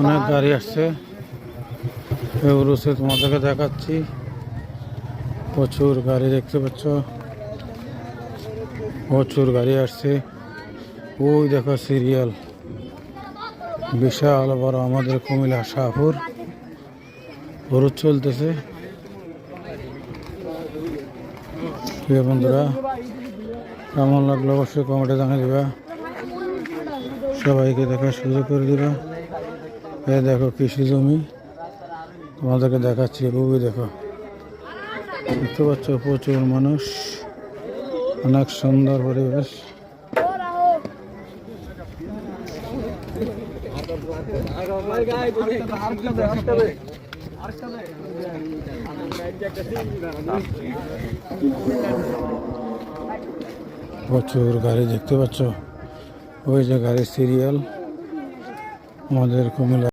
অনেক গাড়ি আসছে। এগুলোসে তোমাদেরকে দেখাচ্ছি। প্রচুর গাড়ি দেখতে পাচ্ছ। প্রচুর গাড়ি আসছে। ওই দেখো সিরিয়াল। বিশাল বড় আমাদের কুমিল্লা, শাহপুর। হলুদ চলতেছে। বন্ধুরা, কেমন লাগল অবশ্যই কমেন্টে জানিয়ে দিবা। সবাইকে দেখার সুযোগ করে দিবা। এই দেখো কৃষি জমি। তোমাদেরকে দেখাচ্ছি ওই দেখো। দেখতে পাচ্ছ, প্রচুর মানুষ। অনেক সুন্দর পরিবেশ। প্রচুর গাড়ি দেখতে পাচ্ছ। ওই যে গাড়ির সিরিয়াল আমাদের কুমিল্লা